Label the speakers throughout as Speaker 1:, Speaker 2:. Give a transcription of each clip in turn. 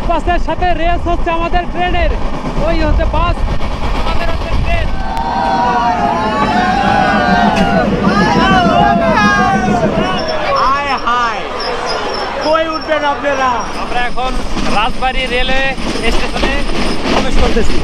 Speaker 1: Public বাসের সাথে race হচ্ছে আমাদের ট্রেনের। ওই হচ্ছে বাস। আমাদের হচ্ছে ট্রেন।
Speaker 2: কই উঠবেন আপনারা?
Speaker 1: আমরা এখন রাজবাড়ী রেলওয়ে স্টেশনে প্রবেশ করতেছি।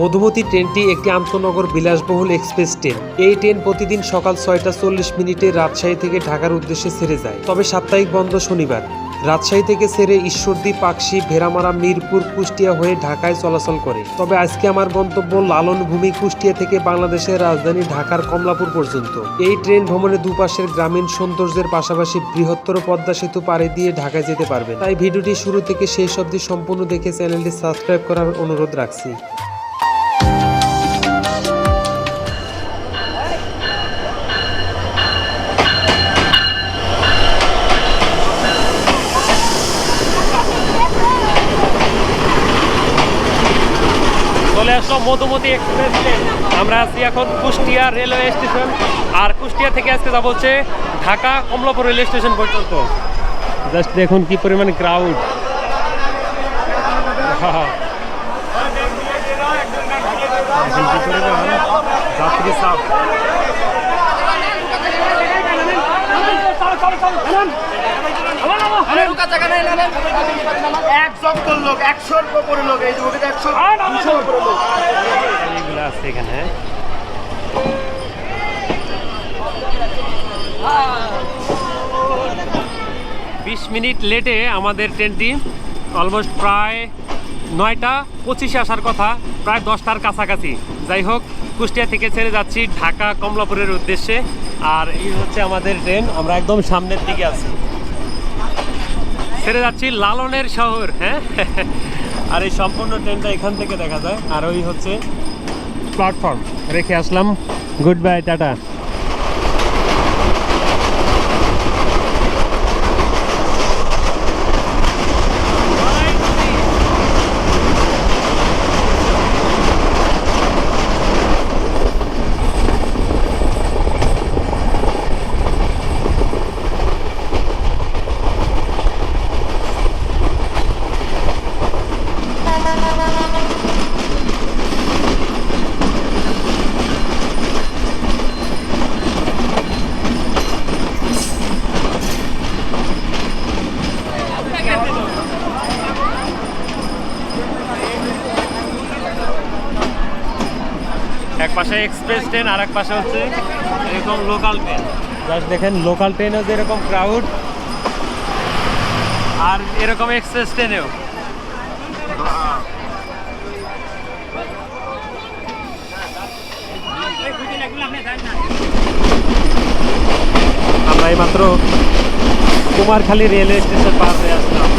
Speaker 3: মধুমতি ট্রেনটি একটি আন্তনগর বিলাসবহুল এক্সপ্রেস ট্রেন। এই ট্রেন প্রতিদিন সকাল ছয়টা চল্লিশ মিনিটে রাজশাহী থেকে ঢাকার উদ্দেশ্যে ছেড়ে যায়। তবে সাপ্তাহিক বন্ধ শনিবার। রাজশাহী থেকে ছেড়ে ঈশ্বরদী, পাকশি, ভেরামারা, মিরপুর, কুষ্টিয়া হয়ে ঢাকায় চলাচল করে। তবে আজকে আমার গন্তব্য লালন ভূমি কুষ্টিয়া থেকে বাংলাদেশের রাজধানী ঢাকার কমলাপুর পর্যন্ত। এই ট্রেন ভ্রমণে দুপাশের গ্রামীণ সৌন্দর্যের পাশাপাশি বৃহত্তর পদ্মা সেতু পাড়ে দিয়ে ঢাকায় যেতে পারবেন। তাই ভিডিওটি শুরু থেকে শেষ অবধি সম্পূর্ণ দেখে চ্যানেলটি সাবস্ক্রাইব করার অনুরোধ রাখছি।
Speaker 1: মধুমতি এক্সপ্রেস আমরা আছি এখন কুষ্টিয়া রেলওয়ে স্টেশন আর কুষ্টিয়া থেকে আজকে যাব হচ্ছে ঢাকা কমলাপুর রেলওয়ে স্টেশন পর্যন্ত জাস্ট দেখুন কি পরিমাণ ক্রাউড যাত্রী চাপ
Speaker 2: একশো লোক একশোর উপরে লোক এই যে একশো দুশোর উপরে লোক।
Speaker 1: এইগুলো আছে এখানে। বিশ মিনিট লেটে আমাদের ট্রেনটি অলমোস্ট প্রায় নয়টা পঁচিশে আসার কথা প্রায় দশটার কাছাকাছি। যাই হোক কুষ্টিয়া থেকে ছেড়ে যাচ্ছি ঢাকা কমলাপুরের উদ্দেশ্যে। আর এই হচ্ছে আমাদের ট্রেন আমরা একদম সামনের দিকে আছি। ছেড়ে যাচ্ছি লালনের শহর হ্যাঁ? আর এই সম্পূর্ণ ট্রেনটা এখান থেকে দেখা যায়। আর ওই হচ্ছে প্ল্যাটফর্ম রেখে আসলাম। Good bye tata. এক পাশে এক্সপ্রেস ট্রেন আর এক পাশে হচ্ছে এরকম লোকাল ট্রেন জাস্ট দেখেন লোকাল ট্রেনেও যেরকম ক্রাউড আর এরকম এক্সপ্রেস ট্রেনেও আমরা এইমাত্র কুমারখালী রেলওয়ে স্টেশন পার হয়ে আসলাম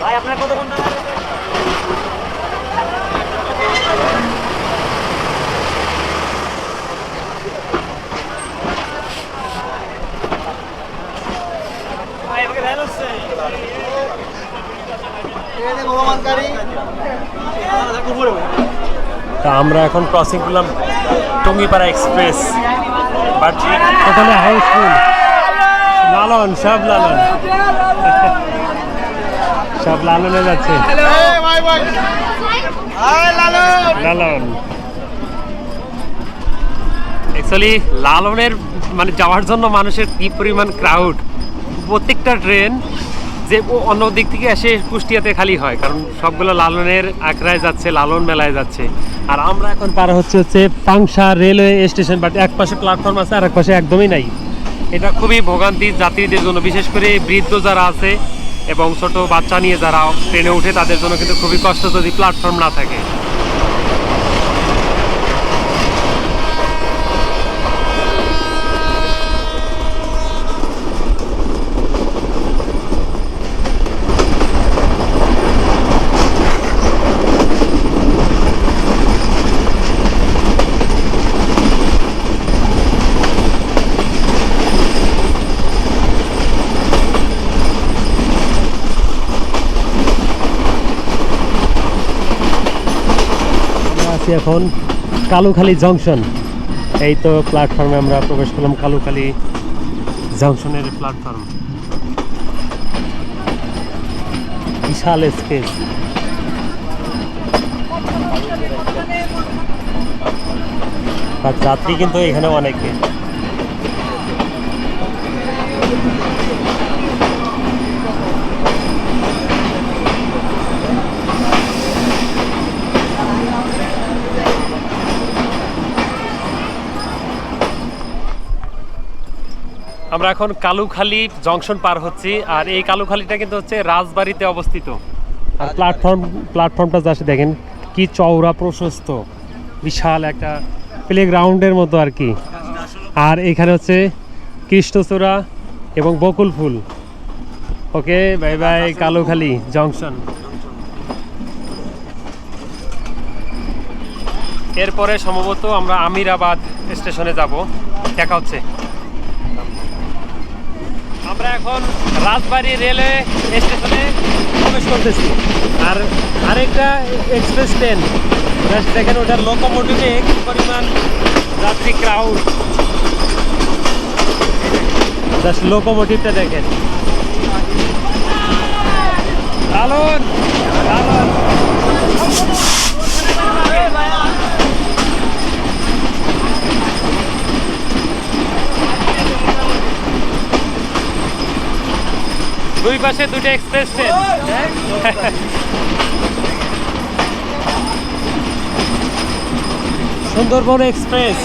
Speaker 2: ভাই আপনার কত ঘণ্টা
Speaker 1: তা আমরা এখন ক্রসিং করলাম Tungipara express but housefull Lalon, সব লালন। সব লালনে যাচ্ছে। লালন। অ্যাকচুয়ালি লালনের মানে যাওয়ার জন্য মানুষের কি পরিমাণ ক্রাউড প্রত্যেকটা ট্রেন যে অন্য দিক থেকে এসে কুষ্টিয়াতে খালি হয়, কারণ সবগুলো লালনের আখড়ায় যাচ্ছে, লালন মেলায় যাচ্ছে। আর আমরা এখন পার হচ্ছে হচ্ছে পাংশা রেলওয়ে স্টেশন বাট এক পাশে প্ল্যাটফর্ম আছে আর এক পাশে একদমই নাই। এটা খুবই ভোগান্তি যাত্রীদের জন্য, বিশেষ করে বৃদ্ধ যারা আছে এবং ছোট বাচ্চা নিয়ে যারা ট্রেনে উঠে, তাদের জন্য কিন্তু খুবই কষ্ট যদি প্ল্যাটফর্ম না থাকে আমরা আছি এখন কালুখালী জংশন। এই তো প্ল্যাটফর্মে আমরা প্রবেশ করলাম কালুখালী জংশনের প্ল্যাটফর্ম বিশাল স্পেস যাত্রী কিন্তু এখানে অনেকে। আমরা এখন কালুখালী জংশন পার হচ্ছি, আর এই কালুখালীটা কিন্তু হচ্ছে রাজবাড়িতে অবস্থিত। আর প্ল্যাটফর্ম প্ল্যাটফর্মটা যাচ্ছে দেখেন, কি চওড়া প্রশস্ত, বিশাল একটা প্লে গ্রাউন্ডের মতো আর কি। আর এখানে হচ্ছে কৃষ্ণচূড়া এবং বকুল ফুল। Okay bye bye Kalukhali junction. এরপরে সম্ভবত আমরা আমিরাবাদ স্টেশনে যাব। দেখা হচ্ছে। আমরা এখন রাজবাড়ি রেলওয়ে স্টেশনে প্রবেশ করতেছি। আর আরেকটা এক্সপ্রেস ট্রেন দেখেন ওটার লোকোমোটিভে কি পরিমাণ যাত্রী ক্রাউড জাস্ট লোকোমোটিভটা দেখেন। লালন লালন দুই পাশে দুটো এক্সপ্রেস ট্রেন সুন্দরবন এক্সপ্রেস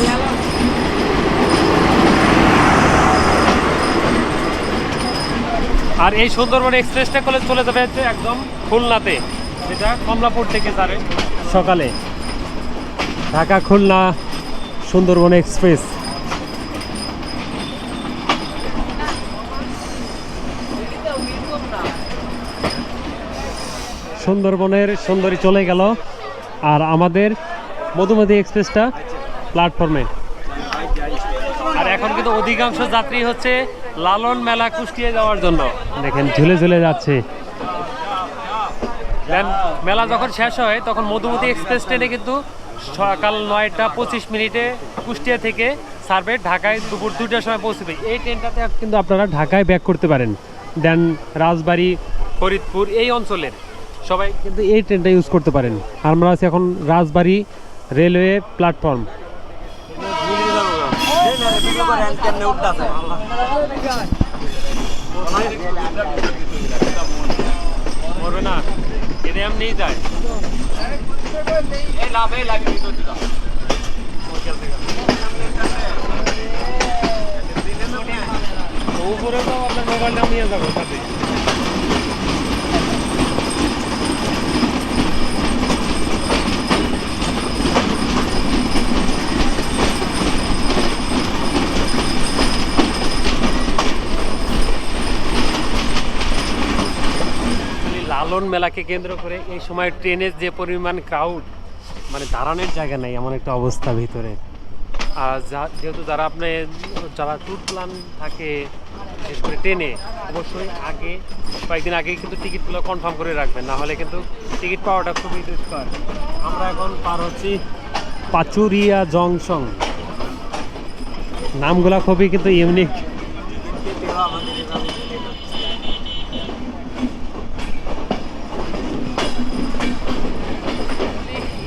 Speaker 1: আর এই সুন্দরবন এক্সপ্রেসটা করে চলে যাবে হচ্ছে একদম খুলনাতে, যেটা কমলাপুর থেকে যাবে সকালে। ঢাকা, খুলনা, সুন্দরবন এক্সপ্রেস সুন্দরবনের সুন্দরী চলে গেল। আর আমাদের মধুমতি এক্সপ্রেসটা প্ল্যাটফর্মে। আর এখন কিন্তু অধিকাংশ যাত্রী হচ্ছে লালন মেলা কুষ্টিয়ে যাওয়ার জন্য। দেখেন ঝুলে ঝুলে যাচ্ছে। মেলা যখন শেষ হয় তখন মধুমতি এক্সপ্রেস ট্রেনে কিন্তু সকাল নয়টা পঁচিশ মিনিটে কুষ্টিয়া থেকে সার্ভে ঢাকায় দুপুর দুইটার সময় পৌঁছবে। এই ট্রেনটাতে কিন্তু আপনারা ঢাকায় ব্যাক করতে পারেন। দেন রাজবাড়ি ফরিদপুর এই অঞ্চলের। সবাই। কিন্তু এই ট্রেনটা ইউজ করতে পারেন। আমরা আছি এখন রাজবাড়ি রেলওয়ে প্ল্যাটফর্ম না যায় উপরে তো আপনার মোবাইলটা নিয়ে যাব সাথে লালন মেলাকে কেন্দ্র করে এই সময় ট্রেনের যে পরিমাণ ক্রাউড মানে দাঁড়ানোর জায়গা নেই, এমন একটা অবস্থা ভিতরে। আর যা- যেহেতু যারা আপনি, যারা ট্যুর প্ল্যান থাকে, বিশেষ করে ট্রেনে, অবশ্যই আগে, কয়েকদিন আগে কিন্তু টিকিটগুলো কনফার্ম করে রাখবেন, না হলে কিন্তু টিকিট পাওয়াটা খুবই দুষ্কর। আমরা এখন পার হচ্ছি পাচুরিয়া জংশন। নামগুলা খুবই কিন্তু ইউনিক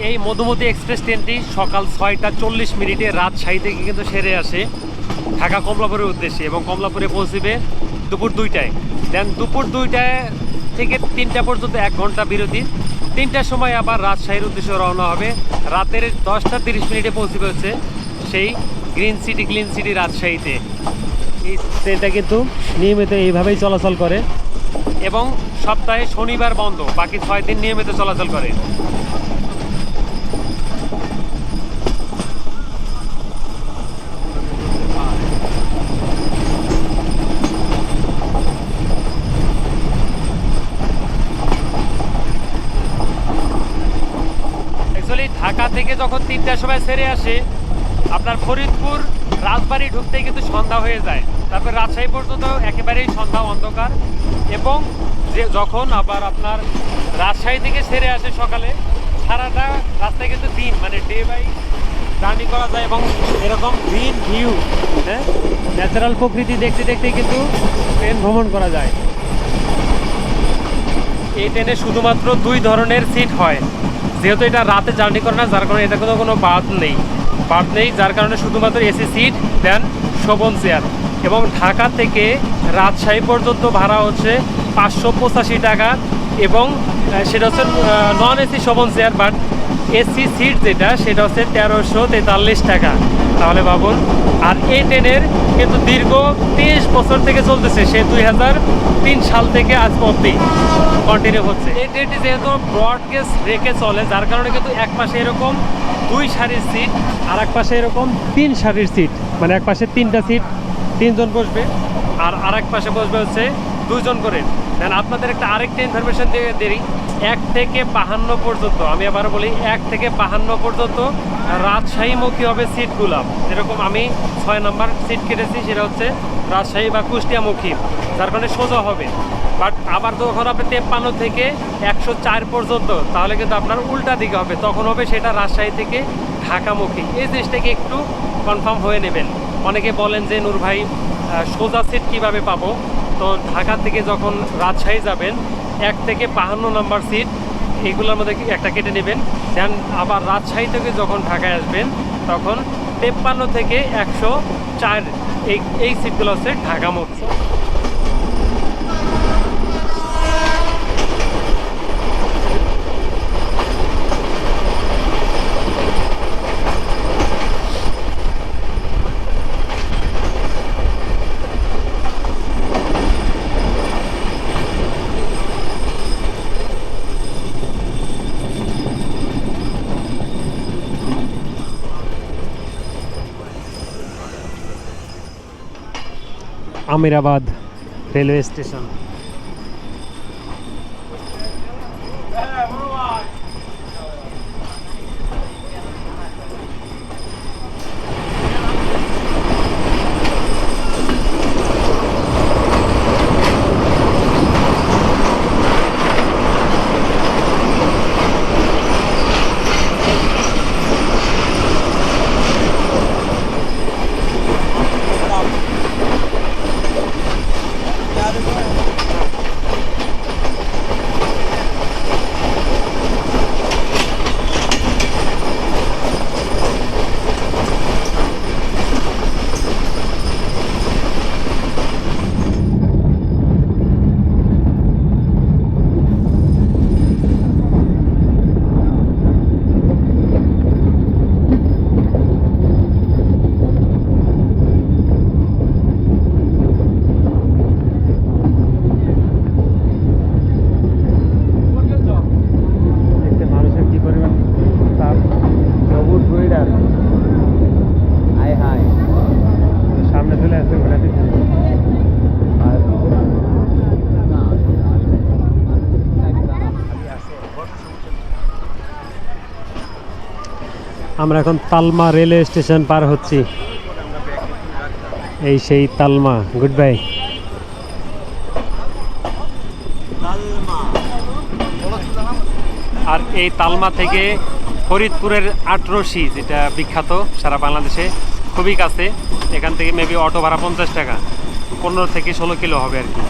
Speaker 1: এই মধুমতি এক্সপ্রেস ট্রেনটি সকাল ছয়টা চল্লিশ মিনিটে রাজশাহী থেকে কিন্তু সেরে আসে ঢাকা কমলাপুরের উদ্দেশ্যে এবং কমলাপুরে পৌঁছবে দুপুর দুইটায়। দেন দুপুর দুইটায় থেকে তিনটা পর্যন্ত এক ঘণ্টা বিরতি। তিনটার সময় আবার রাজশাহীর উদ্দেশ্যে রওনা হবে। রাতের দশটা তিরিশ মিনিটে পৌঁছবে হচ্ছে সেই গ্রিন সিটি ক্লিন সিটি রাজশাহীতে। এই ট্রেনটা কিন্তু নিয়মিত এইভাবেই চলাচল করে। এবং সপ্তাহে শনিবার বন্ধ বাকি ছয় দিন নিয়মিত চলাচল করে অ্যাকচুয়ালি ঢাকা থেকে যখন তিনটার সময় ছেড়ে আসে। আপনার ফরিদপুর রাজবাড়ি ঢুকতেই কিন্তু সন্ধ্যা হয়ে যায়। তারপর রাজশাহী পর্যন্ত একেবারেই সন্ধ্যা অন্ধকার এবং যে যখন আবার আপনার রাজশাহী থেকে ছেড়ে আসে সকালে, সারাটা রাস্তায় কিন্তু দিন মানে ডে বাই জার্নি করা যায় এবং এরকম গ্রিন ভিউ হ্যাঁ? ন্যাচারাল প্রকৃতি দেখতে দেখতে কিন্তু ট্রেন ভ্রমণ করা যায়। এই ট্রেনে শুধুমাত্র দুই ধরনের সিট হয়। যেহেতু এটা রাতে জার্নি করে না, যার কারণে এটা কোনো কোনো বাদ নেই। বাদ নেই, যার কারণে শুধুমাত্র AC seat, then Shovan chair. এবং ঢাকা থেকে রাজশাহী পর্যন্ত ভাড়া হচ্ছে পাঁচশো পঁচাশি টাকা এবং সেটা হচ্ছে non AC Shovan chair but AC seat যেটা, সেটা হচ্ছে তেরোশো তেতাল্লিশ টাকা। তাহলে ভাবুন আর এই ট্রেনের কিন্তু দীর্ঘ তেইশ বছর থেকে চলতেছে, সে দুই হাজার তিন সাল থেকে আজ অব্দি কন্টিনিউ হচ্ছে। এই ট্রেনটি যেহেতু ব্রডগেজ রেখে চলে, যার কারণে কিন্তু এক পাশে এরকম দুই সারির সিট আর এক পাশে এরকম তিন সারির সিট মানে এক পাশে তিনটা সিট তিনজন বসবে, আর আরেক পাশে বসবে হচ্ছে দুজন করে। দেন আপনাদের একটা আরেকটা ইনফরমেশন দিয়ে দেরি এক থেকে বাহান্ন পর্যন্ত, আমি আবার বলি, এক থেকে বাহান্ন পর্যন্ত রাজশাহীমুখী হবে সিটগুলো। যেরকম আমি ছয় নম্বর সিট কেটেছি, সেটা হচ্ছে রাজশাহী বা কুষ্টিয়ামুখী, যার কারণে সোজা হবে। বাট আবার যখন আপনি তেপ্পান্ন থেকে একশো চার পর্যন্ত, তাহলে কিন্তু আপনার উল্টা দিকে হবে। তখন হবে সেটা রাজশাহী থেকে ঢাকামুখী। এই জিনিসটাকে একটু কনফার্ম হয়ে নেবেন। অনেকে বলেন যে, নূর ভাই সোজা সিট কীভাবে পাবো? তো ঢাকা থেকে যখন রাজশাহী যাবেন, এক থেকে বাহান্ন নাম্বার সিট, এগুলোর মধ্যে একটা কেটে নেবেন। দেন আবার রাজশাহী থেকে যখন ঢাকায় আসবেন, তখন তেপ্পান্ন থেকে একশো চার এই এই সিটগুলো হচ্ছে ঢাকামুখী আমিরাবাদ রেলওয়ে স্টেশন দেখতে মানুষের কি পরিমাণ তাপ
Speaker 2: সবুজ বুইডার হাই হাই
Speaker 1: সামনে চলে আসবে ঘোরা দিচ্ছে
Speaker 2: আর
Speaker 1: আমরা এখন তালমা রেলওয়ে স্টেশন পার হচ্ছি। এই সেই তালমা। Good bye. আর এই তালমা থেকে ফরিদপুরের আটরশি, যেটা বিখ্যাত সারা বাংলাদেশে, খুবই কাছে। এখান থেকে মেবি অটো ভাড়া পঞ্চাশ টাকা। পনেরো থেকে ষোলো কিলো হবে আর কি।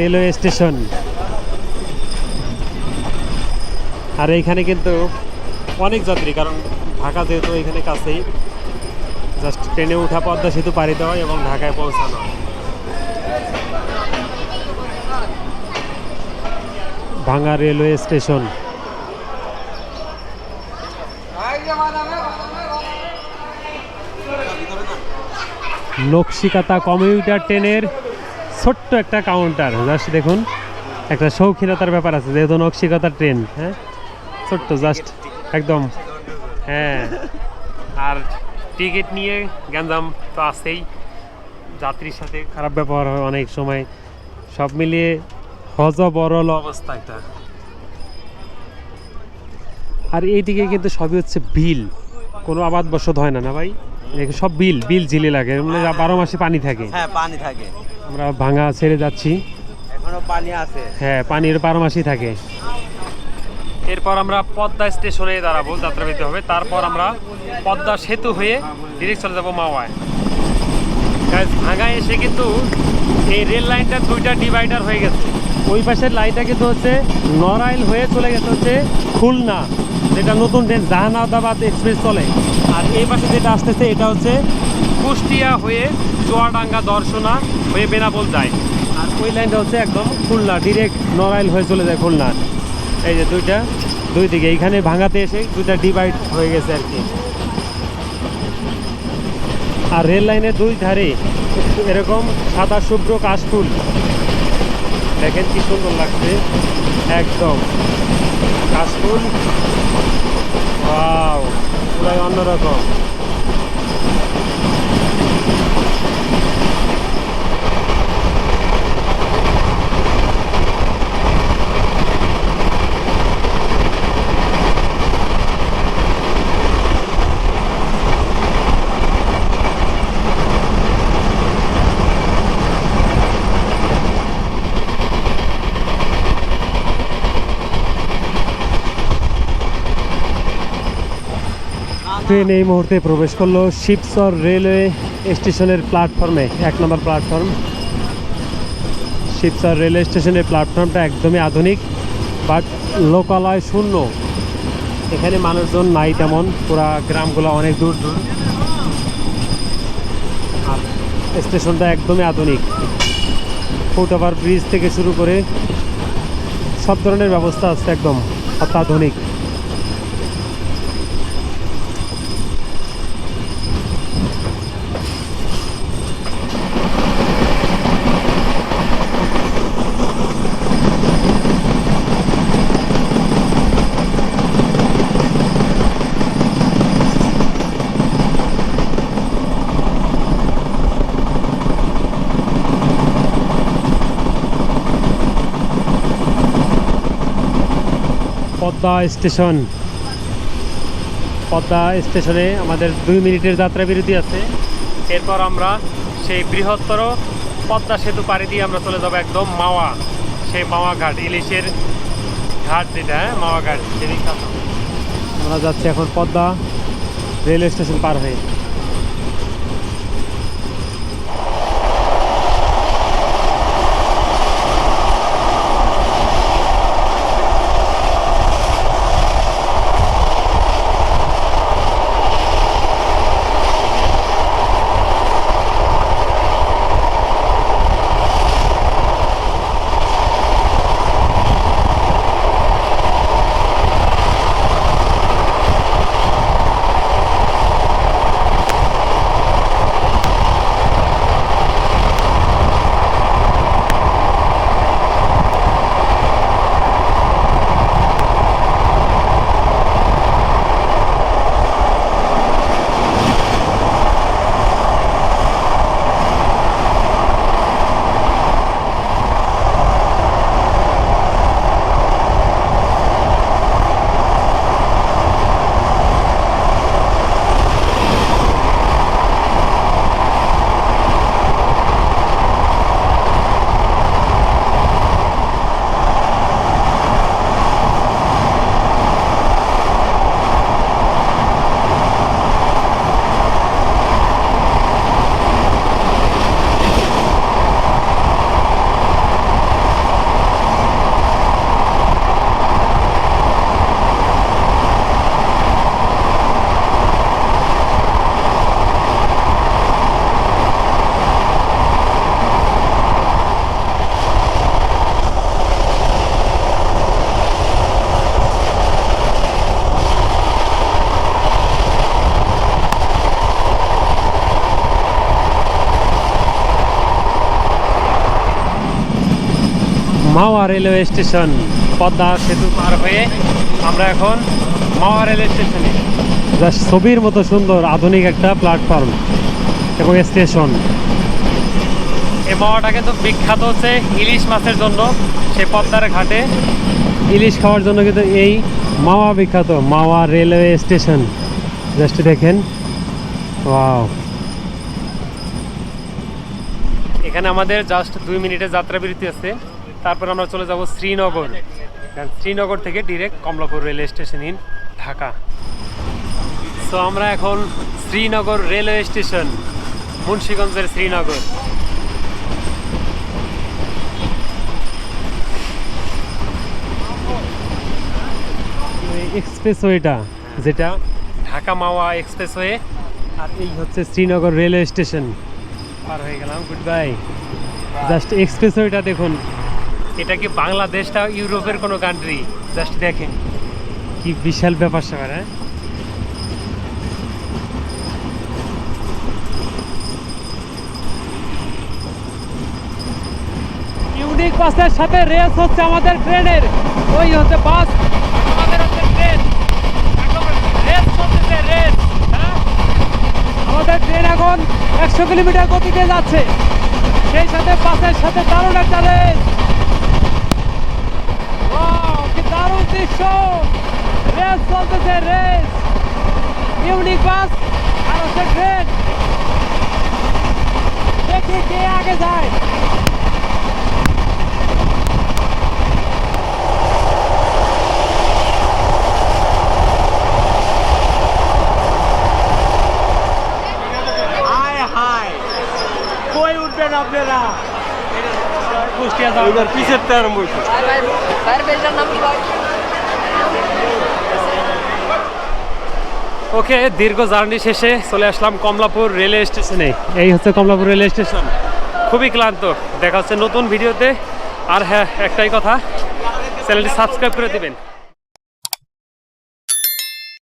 Speaker 1: Railway station. আর এইখানে কিন্তু অনেক যাত্রী, কারণ ঢাকা যেহেতু এখানে কাছেই জাস্ট ট্রেনে উঠা পদ্মা সেতু পাড়ি দেওয়া এবং ঢাকায় পৌঁছানো। ভাঙা রেলওয়ে স্টেশন। নকশিকাতা কমিউটার ট্রেনের ছোট্ট একটা কাউন্টার জাস্ট দেখুন, একটা শৌখিনতার ব্যাপার আছে, যেহেতু নকশিকাতা ট্রেন হ্যাঁ? ছোট্ট জাস্ট একদম হ্যাঁ। আর টিকিট নিয়ে গ্যাঞ্জাম তো আছেই। যাত্রীর সাথে খারাপ ব্যবহার হয় অনেক সময়। সব মিলিয়ে হজ বরল অবস্থা এটা। আর এইদিকে কিন্তু সবই হচ্ছে বিল। কোনো আবাদ বসত হয় না না ভাই? সব বিল বিল ঝিলে লাগে মানে বারো মাসে পানি থাকে।
Speaker 2: হ্যাঁ পানি থাকে।
Speaker 1: আমরা ভাঙা ছেড়ে যাচ্ছি।
Speaker 2: এখনও পানি আছে।
Speaker 1: হ্যাঁ পানির বারো মাসই থাকে। এরপর আমরা পদ্মা স্টেশনে দাঁড়াবো যাত্রা পেতে হবে। তারপর আমরা পদ্মা সেতু হয়ে ডিরেক্ট চলে যাব মাওয়ায়। ভাঙায় এসে কিন্তু এই রেল লাইনটা দুইটা ডিভাইডার হয়ে গেছে। ওই পাশের লাইনটা কিন্তু হচ্ছে নড়াইল হয়ে চলে গেছে হচ্ছে খুলনা। যেটা নতুন ট্রেন জাহানাবাদ এক্সপ্রেস চলে। আর এই পাশে যেটা আসতেছে, এটা হচ্ছে কুষ্টিয়া হয়ে চুয়াডাঙ্গা দর্শনা হয়ে বেনাপোল যায়। আর ওই লাইনটা হচ্ছে একদম খুলনা ডিরেক্ট নড়াইল হয়ে চলে যায় খুলনা। এই যে দুইটা, দুই দিকে, এইখানে ভাঙাতে এসে দুইটা ডিভাইড হয়ে গেছে আর কি। আর রেল লাইনের দুই ধারে এরকম সাদা শুভ্র কাশফুল। দেখেন কি সুন্দর লাগছে। একদম কাশফুল ওয়াও পুরাই অন্যরকম ট্রেন এই মুহূর্তে প্রবেশ করল শিবচর রেলওয়ে স্টেশনের প্ল্যাটফর্মে, এক নম্বর প্ল্যাটফর্ম। শিবচর রেলওয়ে স্টেশনের প্ল্যাটফর্মটা একদমই আধুনিক, বাট লোকালয় শূন্য। এখানে মানুষজন নাই তেমন, পুরা গ্রামগুলো অনেক দূর দূর। আর স্টেশনটা একদমই আধুনিক। ফুটওভার ব্রিজ থেকে শুরু করে সব ধরনের ব্যবস্থা আছে একদম অত্যাধুনিক। পদ্মা স্টেশন। পদ্মা স্টেশনে আমাদের দুই মিনিটের যাত্রা বিরতি আছে। এরপর আমরা সেই বৃহত্তর পদ্মা সেতু পাড়ি দিয়ে আমরা চলে যাব একদম মাওয়া সেই মাওয়া ঘাট ইলিশের ঘাট যেটা হ্যাঁ, মাওয়া ঘাট সেদিকে আমরা যাচ্ছি এখন পদ্মা রেলওয়ে স্টেশন পার হয়ে। মাওয়া রেলওয়ে স্টেশন, পদ্মা সেতু পার হয়ে আমরা এখন মাওয়া রেলওয়ে স্টেশনে। জাস্ট ছবির মতো সুন্দর, আধুনিক একটা প্ল্যাটফর্ম এবং স্টেশন। এই মাওয়াটা কিন্তু বিখ্যাত হচ্ছে ইলিশ মাছের জন্য, সে পদ্মার ঘাটে। ইলিশ খাওয়ার জন্য কিন্তু এই মাওয়া বিখ্যাত, মাওয়া রেলওয়ে স্টেশন। জাস্ট দেখেন। ওয়াও। এখানে আমাদের জাস্ট দুই মিনিটের যাত্রা বিরতি আছে। তারপর আমরা চলে যাব শ্রীনগর। শ্রীনগর থেকে direct Kamalapur railway station in Dhaka. So আমরা এখন শ্রীনগর রেলওয়ে স্টেশন মুন্সীগঞ্জের শ্রীনগর। এক্সপ্রেসওয়েটা যেটা ঢাকা মাওয়া এক্সপ্রেসওয়ে আর এই হচ্ছে শ্রীনগর রেলওয়ে স্টেশন পার হয়ে গেলাম গুড বাই জাস্ট এক্সপ্রেসওয়েটা দেখুন। এটা কি বাংলাদেশটা ইউরোপের কোনো কান্ট্রি জাস্ট দেখেন। কি বিশাল ব্যাপার স্যাপার হ্যাঁ? ইউনিক বাসের সাথে রেস হচ্ছে আমাদের ট্রেনের ওই হচ্ছে বাস আমাদের হচ্ছে ট্রেন রেস চলতেছে রেস হ্যাঁ? আমাদের ট্রেন এখন একশো কিলোমিটার গতিতে যাচ্ছে। সেই সাথে বাসের সাথে দারুণ একটা রেস কি দারুণ দৃশ্য রেস চলতেছে রেস ইউনিক বাস আর হচ্ছে ট্রেন দেখি কে আগে যায়
Speaker 2: হাই হাই কই উঠবেন আপনারা
Speaker 1: কুষ্টিয়া যাওয়ার
Speaker 2: পিছের টায়ার মুখ
Speaker 1: ওকে, দীর্ঘ জার্নি শেষে চলে আসলাম কমলাপুর রেলওয়ে স্টেশনে। এই হচ্ছে কমলাপুর রেলওয়ে স্টেশন। খুবই ক্লান্ত। দেখা হচ্ছে নতুন ভিডিওতে। আর হ্যাঁ একটাই কথা, চ্যানেলটি সাবস্ক্রাইব করে দিবেন।